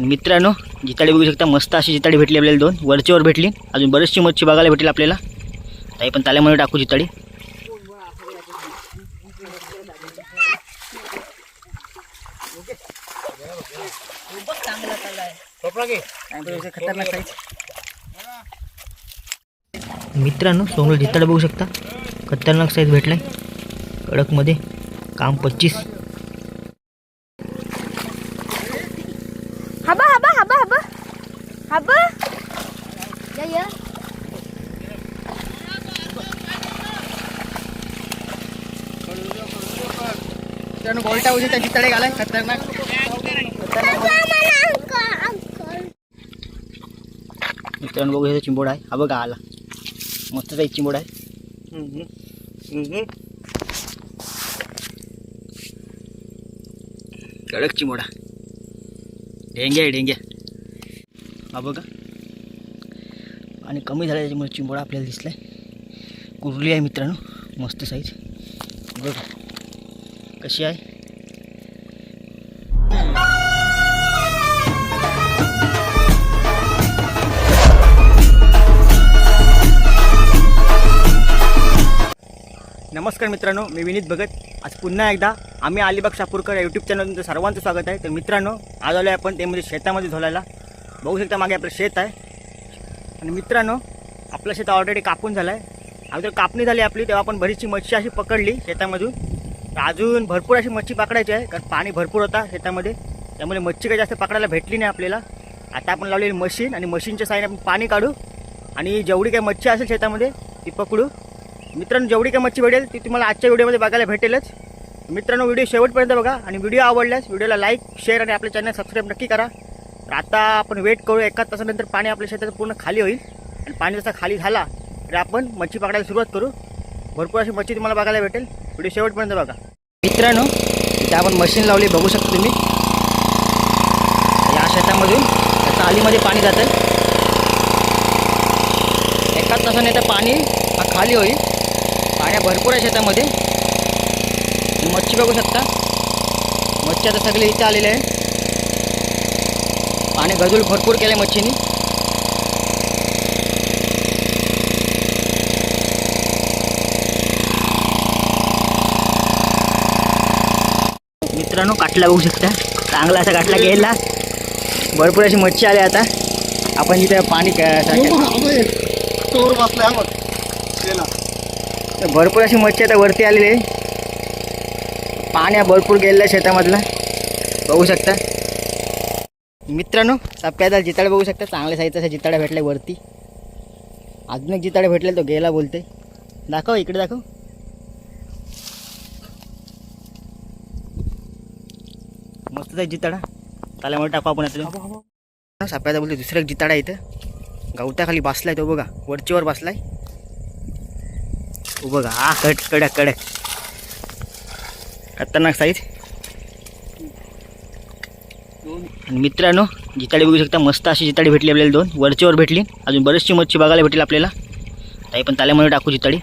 आणि मित्रांनो जिताडी बघू शकता मस्त अशी जिताडी भेटली आपल्याला दोन. वरचीवर भेटली. अजून बरीचशी मच्छी बघायला भेटेल आपल्याला. ताई पण ताल्यामध्ये टाकू जिताडी. खतरनाक साईज मित्रांनो समोर जिताडी बघू शकता. खतरनाक साईज भेटलाय. कडकमध्ये काम पच्चीस. या त्यानं मित्रांनो गोलटा उजे त्याची तडे घालाय खतरनाक. मित्रांनो बघू हे चिंबोड आहे. हा बघा आला. मस्त काही चिंबोड आहे. कडक चिंबोडा. ढेंग्या आहे ढेंग्या हा बघा. आणि कमी झाला त्याच्यामुळे चिंबोडा आपल्याला दिसला आहे कुरली आहे मित्रांनो मस्त साईज बघा कशी आहे. नमस्कार मित्रांनो मी विनीत भगत. आज पुन्हा एकदा आम्ही अलिबाग शापूरकर या यूट्यूब चॅनल तुमचं सर्वांचं स्वागत आहे. तर मित्रांनो आज आलो आहे आपण ते म्हणजे शेतामध्ये झोलायला. बघू शकता मागे आपलं शेत आहे. आणि मित्रांनो आपलं शेत ऑलरेडी कापून झालं आहे अगोदर कापणी झाली आपली तेव्हा आपण बरीचशी मच्छी अशी पकडली शेतामधून. तर अजून भरपूर अशी मच्छी पकडायची आहे कारण पाणी भरपूर होता शेतामध्ये. त्यामुळे मच्छी काही जास्त पकडायला भेटली नाही आपल्याला. आता आपण लावलेली मशीन आणि मशीनच्या साईने आपण पाणी काढू. आणि जेवढी काही मच्छी असेल शेतामध्ये ती पकडू. मित्रांनो जेवढी काही मच्छी भेटेल ती तुम्हाला आजच्या व्हिडिओमध्ये बघायला भेटेलच. मित्रांनो व्हिडिओ शेवटपर्यंत बघा. आणि व्हिडिओ आवडल्यास व्हिडिओला लाईक शेअर आणि आपल्या चॅनल सबस्क्राईब नक्की करा. तर आता आपण वेट करू एका तासानंतर पाणी आपल्या शेताचं पूर्ण खाली होईल. आणि पाणी जसा खाली झाला तर आपण मच्छी पकडायला सुरुवात करू. भरपूर अशी मच्छी तुम्हाला बघायला भेटेल. व्हिडिओ शेवटपर्यंत बघा. मित्रांनो इथे आपण मशीन लावली बघू शकता तुम्ही. या शेतामधून त्या चालीमध्ये पाणी जातं एका तासाने तर पाणी हा खाली होईल. पाण्या भरपूर आहे शेतामध्ये. मच्छी बघू शकता. मच्छी आता सगळे इथे आलेले आहे पाणी गजूल भरपूर केलं मच्छीनी. मित्रांनो काटला बघू शकता. चांगला असा काटला गेला भरपूर अशी मच्छी आली आता. आपण जिथे पाणी हा भरपूर अशी मच्छी आता वरती आलेली आहे. पाण्या भरपूर गेलेलं आहे शेतामधला. बघू शकता. मित्रांनो सप्प्याचा जिताडा बघू शकता. चांगल्या साईजचा असा जिताडा भेटलाय वरती. अजून एक जिताडा भेटला तो गेला बोलते दाखव इकडे दाखव. मस्त आहे जिताडा. ताल्यामध्ये टाकू आपण आता. सप्प्याचा बोलते दुसरा एक जिताडा इथं. गवताखाली बसलाय तो बघा वरचीवर बसलाय. बघा हा कट कडक कडक. खतरनाक साईज आणि मित्रांनो जिताडी बघू शकता मस्त अशी जिताडी भेटली आपल्याला दोन. वरचीवर भेटली. अजून बरीचशी मच्छी बघायला भेटेल आपल्याला. ताई पण ताल्यामध्ये टाकू जिताडी.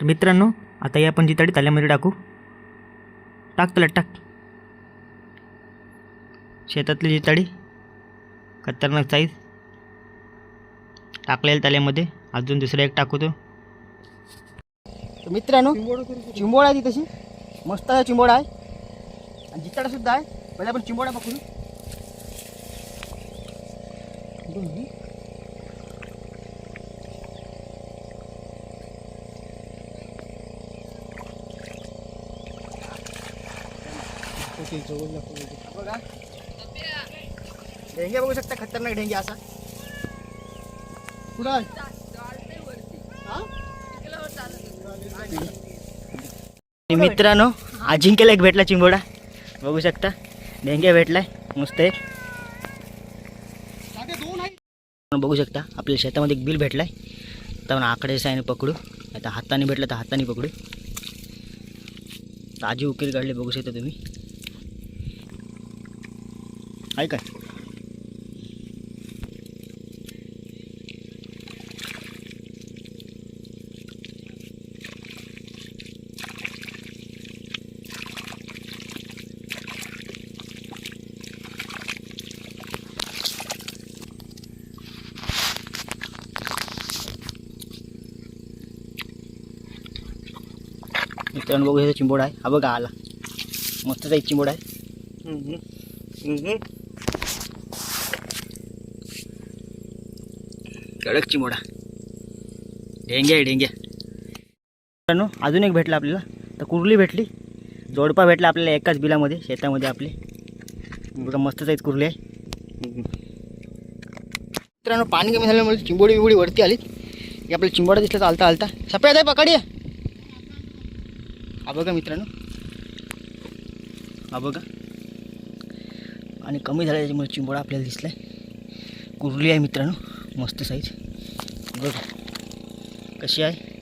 तर मित्रांनो आता या आपण जिताडी ताल्यामध्ये टाकू. टाक त्याला टाक. शेतातली जिताडी. खतरनाक साईज टाकलेल्या ताल्यामध्ये. अजून दुसरा एक टाकू तो मित्रांनो चिंबोळा आहे ती तशी. मस्त चिंबोळा आहे. आणि जिताडा सुद्धा आहे. पहिले आपण चिंबोडा पकडू बघा. ढेंगे बघू शकता खतरनाक ढेंगे असा. कुठं आणि मित्रांनो अजिंक्यला एक भेटला चिंबोडा. बघू शकता. ढेंग्या भेटलाय. मस्त आहे. बघू शकता आपल्या शेतामध्ये एक बिल भेटलाय. तर आकडे साईने पकडू. आता हाताने भेटलं तर हाताने पकडू. ताजी उकील काढले बघू शकता तुम्ही. आहे मित्रांनो बघू हे चिंबोड आहे हा बघा आला मस्त एक चिंबोड आहे कडक चिंबोडा ढेंग्या आहे ढेंग्या मित्रांनो अजून एक भेटला आपल्याला. तर कुर्ली भेटली. जोडपा भेटला आपल्याला एकाच बिलामध्ये शेतामध्ये आपले. बघा मस्तच आहेत कुर्ली आहे. मित्रांनो पाणी कमी झाल्यामुळे चिंबोडी बिबोडी वरती आली आपल्या आपल्याला चिंबोडा दिसला चालता आलता सफेद आहे पकडी. हा बघा मित्रांनो. हा बघा. आणि कमी झाला त्याच्यामुळे चिंबोडा आपल्याला दिसला आहे कुरली आहे मित्रांनो मस्त साईज बघा कशी आहे?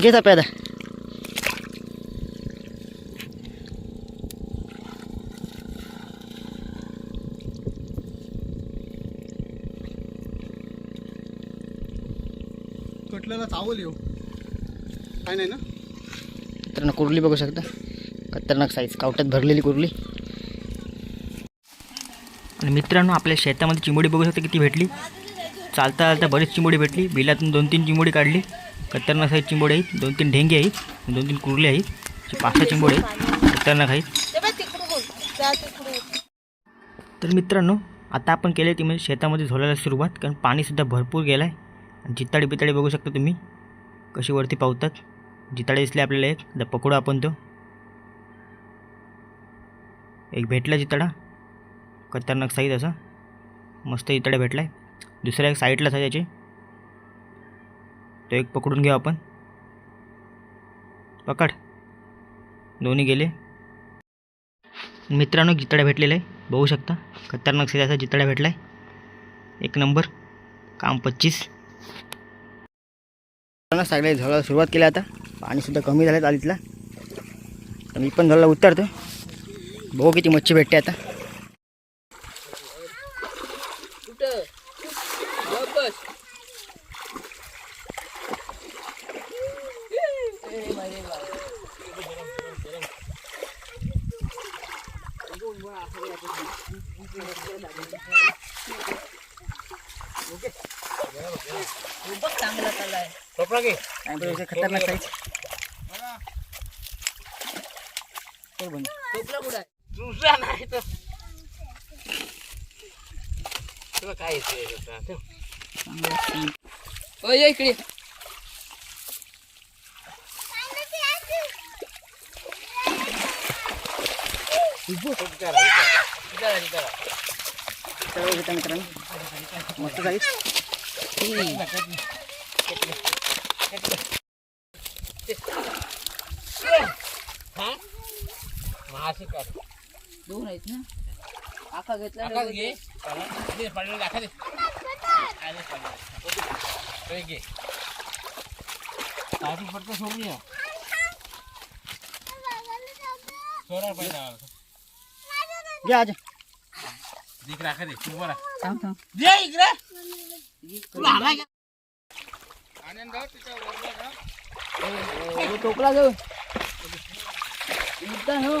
घे सफेद चावल येऊ. काय नाही ना? मित्रांनो कुर्ली बघू शकता. खतरनाक साईज कावट्यात भरलेली कुर्ली. आणि मित्रांनो आपल्या शेतामध्ये चिंबोडी बघू शकता किती भेटली. चालता चालता बरीच चिंबोडी भेटली. बिलातून दोन तीन चिंबोडी काढली. खतरनाक साईज चिंबोडी आहेत. दोन तीन ढेंगे आहेत. दोन तीन कुर्ली आहेत. पाच सहा चिंबोडी आहेत. खतरनाक आहेत. तर मित्रांनो आता आपण केले ती म्हणजे शेतामध्ये झोलायला सुरुवात. कारण पाणीसुद्धा भरपूर गेलं आहे आणि जिताडे बघू शकता तुम्ही. कशी वरती पावतात. जिताडे दिसले आपल्याला एक. आता पकडू आपण तो. एक भेटला जिताडा. खतरनाक साईज असा. मस्त जिताडा भेटला आहे दुसरा एक साईडलाच आहे त्याचे तो एक पकडून घेऊ आपण. पकड. दोन्ही गेले. मित्रांनो जिताडा भेटलेला आहे. बघू शकता. खतरनाक सिराचा जिताडा भेटला आहे एक नंबर. काम पच्चीस. सगळ्या झोळायला सुरुवात केली आता. पाणीसुद्धा कमी झालं चालीतला तर मी पण झोळाला उतरतो बघू किती मच्छी भेटते आता. कुठं बस चांगला चाललाय काय बघू खतरनाक साईज चल बंद. झोपला कुठं दुसरा नाही तर तुला काय येते हो ये इकडे चला बघू शकता मित्रांनो मस्त साईज मासे काढ दोन आहेत ना? आका घेतला घे. दे. पडलेलं दाखवा दे. हे घे. साधी पडतं या. सोडा पाहिजे आम्हाला. घे आज. दीक राखा दे. तू बोला. थांब थांब. दे इकडे. तुला आला का? टोपला जाऊ हो. हा हा का हो.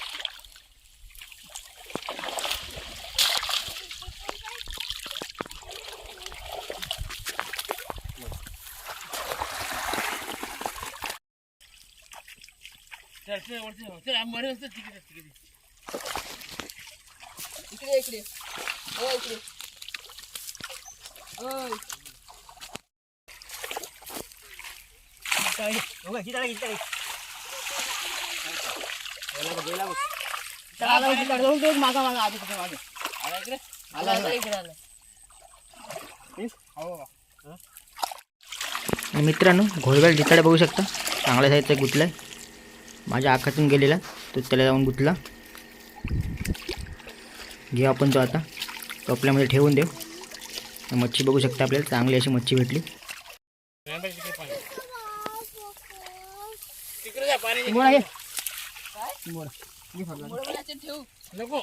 वरती चल तिकडे तिकडे इकडे इकडे हो इकडे मागा मागा आधी कुठे मागे आला इकडे आला इकडे आला हो मित्रांनो घोडवेल जिताडा बघू शकता. चांगल्या साईजचा गुतला माझ्या आखातून गेलेला. तो त्याला जाऊन गुतला. घेऊ आपण तो आता. टोपल्यामध्ये ठेवून देऊ. मच्छी बघू शकता आपल्याला. चांगली अशी मच्छी भेटली. हे. नको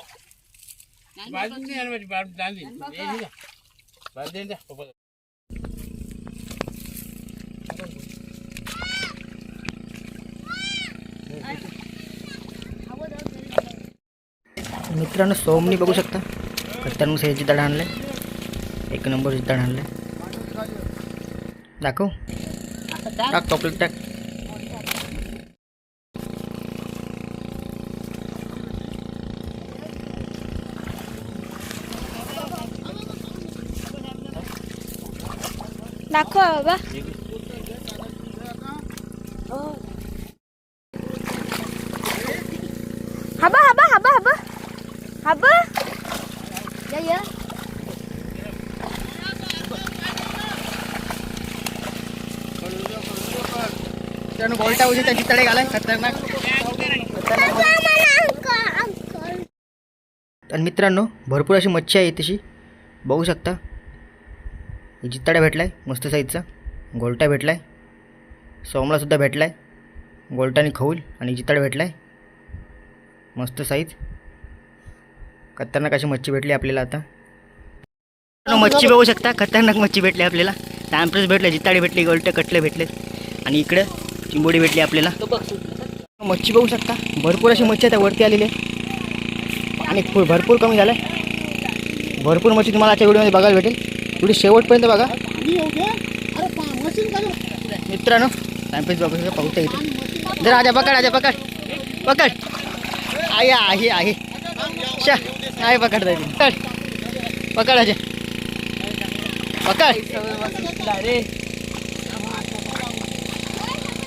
बाजून नाही आणा माझी बाजू दांडी हे घे जा. बाजू दे ना त्या पप्पाला. मित्रांनो सोमनी बघू शकता. खतरनाक साईजची दड आणलाय. एक नंबर दड आणलाय. दाखव. टाक टॉपलेट टाक. दाखव बाबा मित्रांनो गोलटा उजी त्याची तळे घालाय खतरनाक. तर मित्रांनो भरपूर अशी मच्छी आहे तशी बघू शकता. जित्ताड्या भेटलाय मस्त साईजचा गोलटा भेटलाय. सोमलासुद्धा भेटलाय. गोलटा आणि खऊल आणि जित्ताडा भेटलाय. मस्त साईज खतरनाक अशी मच्छी भेटली आपल्याला आता. मच्छी बघू शकता. खतरनाक मच्छी भेटली आपल्याला. टॅम्प्रेस भेटले जित्ताडे भेटले गोलटे कटले भेटले. आणि इकडं चिंबोडी भेटली आपल्याला. मच्छी बघू शकता. भरपूर अशी मच्छी आता वरती आलेली आहे आणि भरपूर कमी झालं आहे भरपूर मच्छी तुम्हाला आजच्या व्हिडिओमध्ये बघायला भेटेल. व्हिडिओ शेवटपर्यंत बघा. मित्रांनो टाइमपास बघू शकता पाहता येते जर आजा पकड आजा पकड. पकड. आहे आहे आहे शा आहे पकडता येते पकड. पकड आजा. पकड आजाला टाइमपास काय भेटत नाही हे दोन एक आता तिकडून दोन आहेत ते पकडून दे पटकन दादा,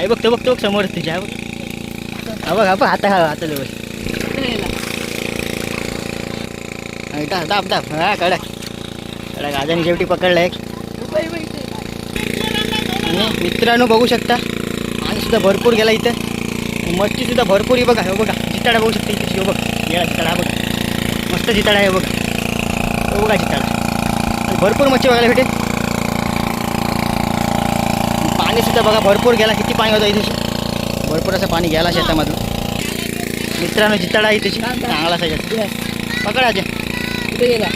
आहे बघ तो बघ बघ समोर तुझ्या. बघ हा बघ हा बघ आता हा आता जवळ दाब दाब हा कडक कडक आजाने शेवटी पकडला एक. मित्रांनो बघू शकता आणि सुद्धा भरपूर गेला इथं. मच्छी सुद्धा भरपूर ही बघा हे बघा जिताडा बघू शकता इथे. बघ गेला जिताडा बघ. मस्त जिताडा आहे बघा. बघा जिताडा. भरपूर मच्छी बघायला भेटेल. पाणी सुद्धा बघा भरपूर गेला. किती पाणी होतं इथे भरपूर असं पाणी गेला शेतामधून. मित्रांनो जिताडा आहे इथे. चांगला असायचा पकडायचे कुठे गेला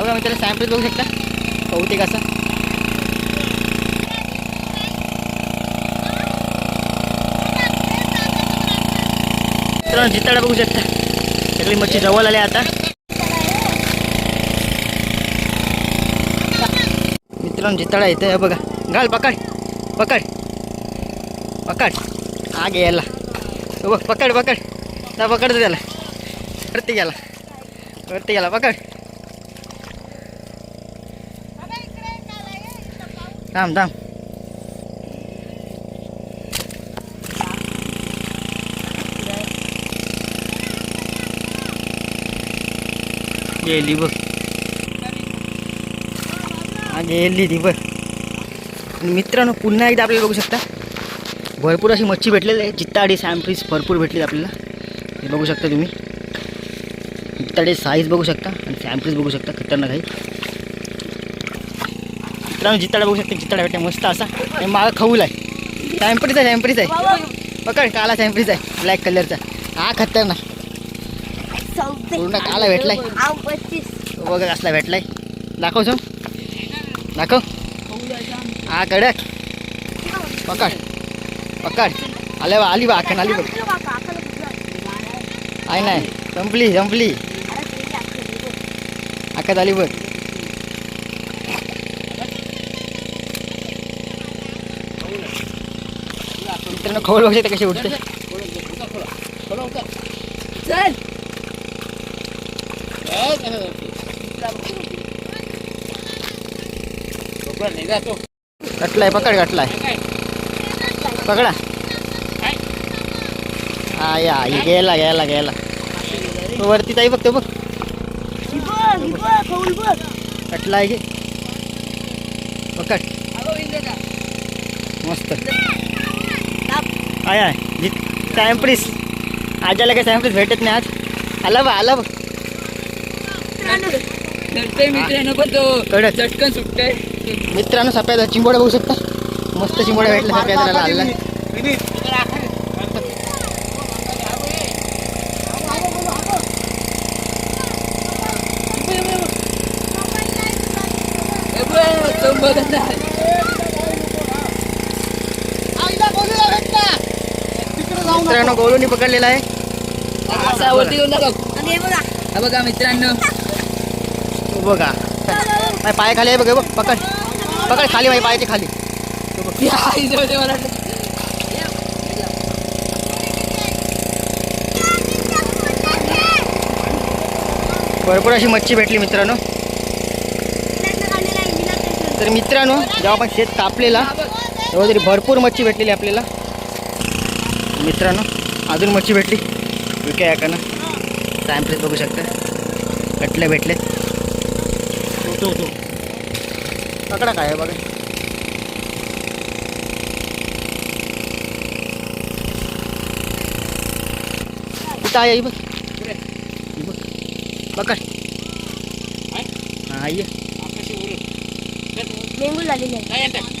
बघा मित्रांनो सॅम्पल बघू शकता? बहुतेक असा. मित्रांनो जिताडा बघू शकता. सगळी मच्छी जवळ आली आता. मित्रांनो जिताडा येतं बघा. घाल पकड पकड. पकड. आग यायला. बघ पकड पकड. ना पकडतो त्याला. वरती गेला. वरती गेला पकड. थांब थांब. गेली बघ. हा गेली ती बघ. मित्रांनो पुन्हा एकदा आपल्याला बघू शकता. भरपूर अशी मच्छी भेटलेली आहे. जित्ताडी सॅम्प्रीज भरपूर भेटली आपल्याला. हे बघू शकता तुम्ही. जित्ताडी साईज बघू शकता आणि सॅम्प्रीज बघू शकता. खतरनाक आहे. मित्रांनो जित्ताडा बघू शकता. जित्ताडा भेटते मस्त असा. आणि मागं खऊल आहे. सॅम्परीज आहे सॅम्परीज आहे. पकड काला सॅम्परीज आहे. ब्लॅक कलरचा हा खतरनाक. पूर्ण काला भेटलाय. बघा कसला भेटलाय. दाखव सो दाखव. हा कडक पकड पकड आले बा आली बा आखण आली बघ आहे नाही संपली संपली आखत आली बघ मित्रांनो खोल बघते कशी उठते चल कटलाय पकड कटलाय पकडा. हा या गेला गेला गेला. तो वरती ताई बघ तो बघ. बघ बघ खवल बघ कटला आहे की? पकड. मस्त. आहे आहे सॅम्प्रिस आजाला काही सॅम्प्रिस भेटत नाही आज? आला बा आला बघ. मित्रांनो पण तो झटकन सुटतोय. मित्रांनो सफेद चिंबोडा बघू शकता. मस्त चिंबोडा भेटला जाऊ नका. मित्रांनो गोलूनी पकडलेला आहे. असा वरती घेऊन जातो आणि बघा मित्रांनो. बघा. माझ्या पाय खाली आहे बघ बघ पकड. पकड खाली माझ्या पायाची खाली. मला भरपूर अशी मच्छी भेटली मित्रांनो. तर मित्रांनो जेव्हा आपण शेत कापलेला तेव्हा तरी भरपूर मच्छी भेटलेली आपल्याला. मित्रांनो अजून मच्छी भेटली. विके टाइम प्लेस बघू शकता. कटले भेटले तो तो पकडा काय आहे बघा इथं आहे ही बघ ही बघ पकड हा ये डेंगू झालेले आहे काय येतं?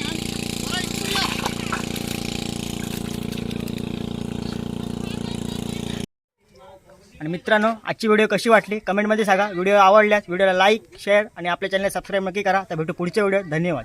आणि मित्रांनो आजची व्हिडिओ कशी वाटली? कमेंटमध्ये सांगा. व्हिडिओ आवडल्यास व्हिडिओला लाईक शेअर आणि आपल्या चॅनल सबस्क्राईब नक्की करा. तर भेटू पुढच्या व्हिडिओ धन्यवाद.